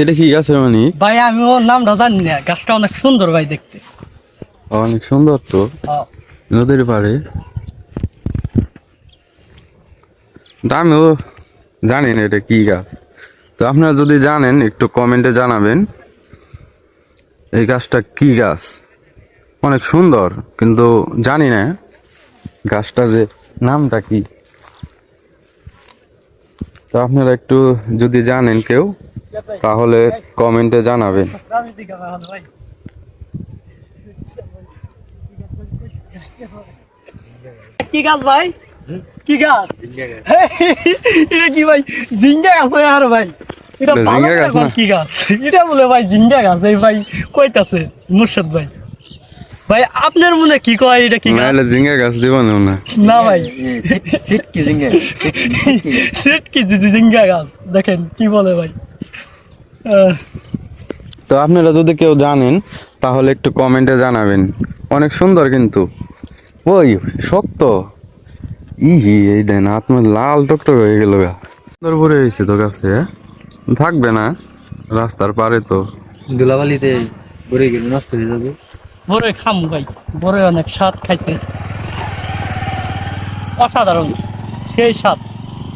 এটা কি গাছের মানে? ভাই আমি ওর নামটা জানি না। গাছটা অনেক সুন্দর ভাই দেখতে। অনেক সুন্দর তো। নদীর পাড়ে। তা আমিও জানি না এটা কি গাছ। তো আপনারা যদি জানেন একটু কমেন্টে জানাবেন এই গাছটা কি গাছ? অনেক সুন্দর কিন্তু জানি না গাছটা যে নামটা কি। তো আপনারা একটু যদি জানেন কেউ তাহলে কমেন্টে জানাবেন। কি গাছ ভাই? কি গাছ? এটা কি ভাই? জিঙ্গা গাছ হয় আর ভাই। এটা জিঙ্গা গাছ? কি গাছ? এটা বলে ভাই জিঙ্গা গাছ এই ভাই কইতাছে মুর্শিদ ভাই। ভাই আপনার মনে কি কয় এটা কি নাহলে ঝিঙ্গা গাছ দিব না না না ভাই। সিটকি জিঙ্গে সেট কি দিদি জিঙ্গা গাছ? দেখেন কি বলে ভাই? তো আপনারা যদি কেউ জানেন তাহলে একটু কমেন্টে জানাবেন। অনেক সুন্দর কিন্তু। ওই শক্ত। ইহি এই দেন আপনার লাল টকটক হয়ে গেল গা। সুন্দর ভরে হয়েছে তো গাছে হ্যাঁ? থাকবে না রাস্তার পারে তো। ধুলাবালিতে পড়ে গেল নষ্ট হয়ে যাবে। বড় খাম ভাই বড় অনেক স্বাদ খাইতে। অসাধারণ সেই স্বাদ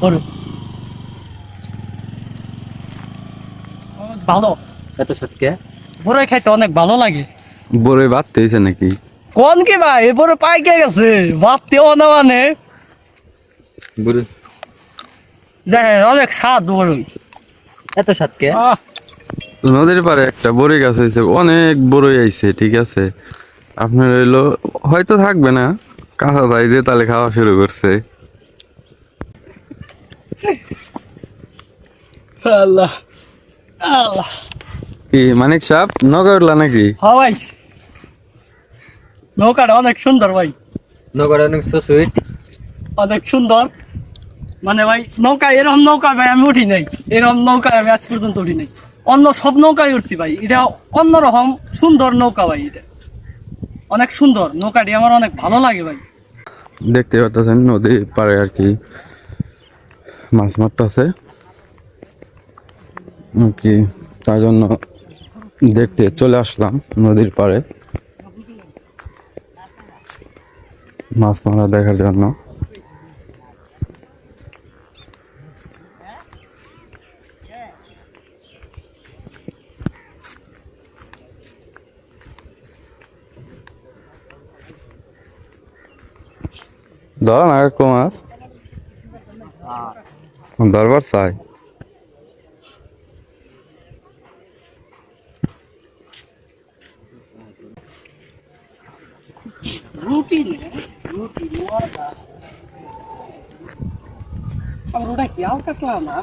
বড় ভালো? এত সত্যি বড় খাইতে অনেক ভালো লাগে। বরে বাড়তে হয়েছে নাকি? কোন কি ভাই? এরপরে পাইকে গেছে? ভাবতেও না মানে? বুড়ো দেখেন অনেক স্বাদ বড়ই এত সত্যি আহ, নদীর পারে একটা বড়ই গাছ হয়েছে অনেক বড়ই আইছে ঠিক আছে? আপনার হইল হয়তো থাকবে না। কাঁচা ভাই যে তাহলে খাওয়া শুরু করছে। আল্লাহ। আল্লাহ কি মানিক সাপ নগর উঠলা নাকি? হ্যাঁ ভাই। নৌকাটা অনেক সুন্দর ভাই। নগর অনেক সুইট অনেক সুন্দর। মানে ভাই নৌকা এরকম নৌকা ভাই আমি উঠি নাই। এরকম নৌকা আমি আজ পর্যন্ত উঠি নাই। অন্য সব নৌকায় উঠছি ভাই। এটা অন্যরকম সুন্দর নৌকা ভাই এটা। অনেক সুন্দর। নৌকাটি আমার অনেক ভালো লাগে ভাই। দেখতে পাচ্ছেন নদীর পাড়ে আর কি মাছ মারতেছে। কি তার জন্য দেখতে চলে আসলাম নদীর পাড়ে। মাছ মারা দেখার জন্য। ধর না কাকু মাছ। ধরবার চাই। রুটি রুটি আমার ওটা কি হালকা কাটলা না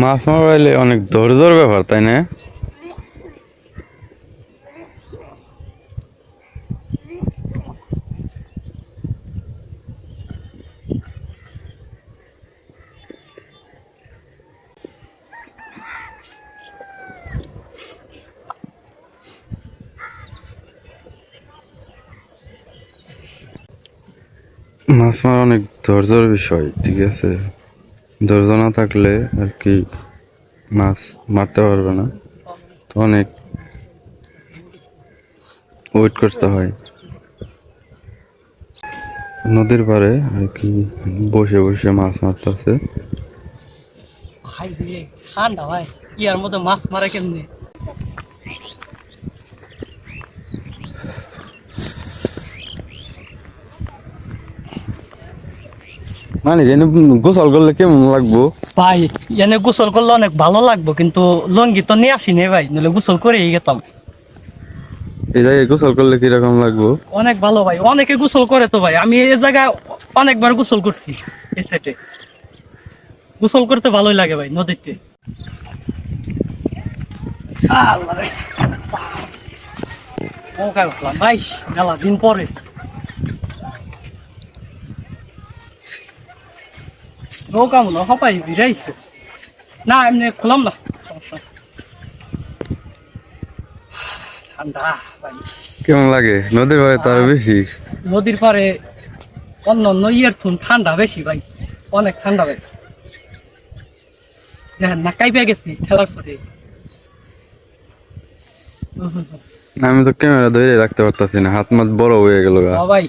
মাছ মারাইলে অনেক ধৈর্যর ব্যাপার তাই না? মাছ মারা অনেক ধৈর্যর বিষয়, ঠিক আছে? ধৈর্য না থাকলে আর কি মাছ মারতে পারবে না। তো অনেক ওয়েট করতে হয়। নদীর পাড়ে আর কি বসে বসে মাছ মারতেছে। রে ঠান্ডা, ভাই। ইয়ার মধ্যে মাছ মারা কেমনে? মানে যেন গোসল করলে কেমন লাগবো? ভাই এনে গোসল করলে অনেক ভালো লাগবো কিন্তু লঙ্গি তো নিয়ে আসি ভাই নাহলে গোসল করেই গেতাম। এই জায়গায় গোসল করলে কীরকম লাগবো? অনেক ভালো ভাই অনেকে গোসল করে তো ভাই আমি এই জায়গায় অনেকবার গোসল করছি এই সাইডে গোসল করতে ভালোই লাগে ভাই নদীতে। আল্লাহ। ভাই মেলা দিন পরে। নৌকা মনে হপাই বিরাইছে না এমনি খুলাম না সমস্যা ঠান্ডা ভাই। কেমন লাগে? নদীর পাড়ে তো আরও বেশি। নদীর পারে অন্য অন্য ইয়ের থুন ঠান্ডা বেশি ভাই। অনেক ঠান্ডা ভাই। দেখেন না কাইপে গেছি খেলার ছুটে আমি তো ক্যামেরা ধরে রাখতে পারতাছি না, হাত মাত বড় হয়ে গেল ভাই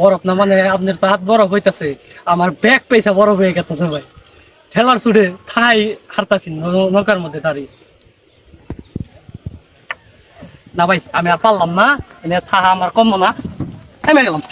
বরফ না মানে আপনার তো হাত বরফ হইতাছে, আমার ব্যাগ পয়সা বরফ হয়ে গেছে ভাই। ঠেলার ছুটে থাই হারতাছি নকার মধ্যে দাঁড়িয়ে। না ভাই, আমি আর পারলাম না থাহা আমার কম না। থেমে গেলাম।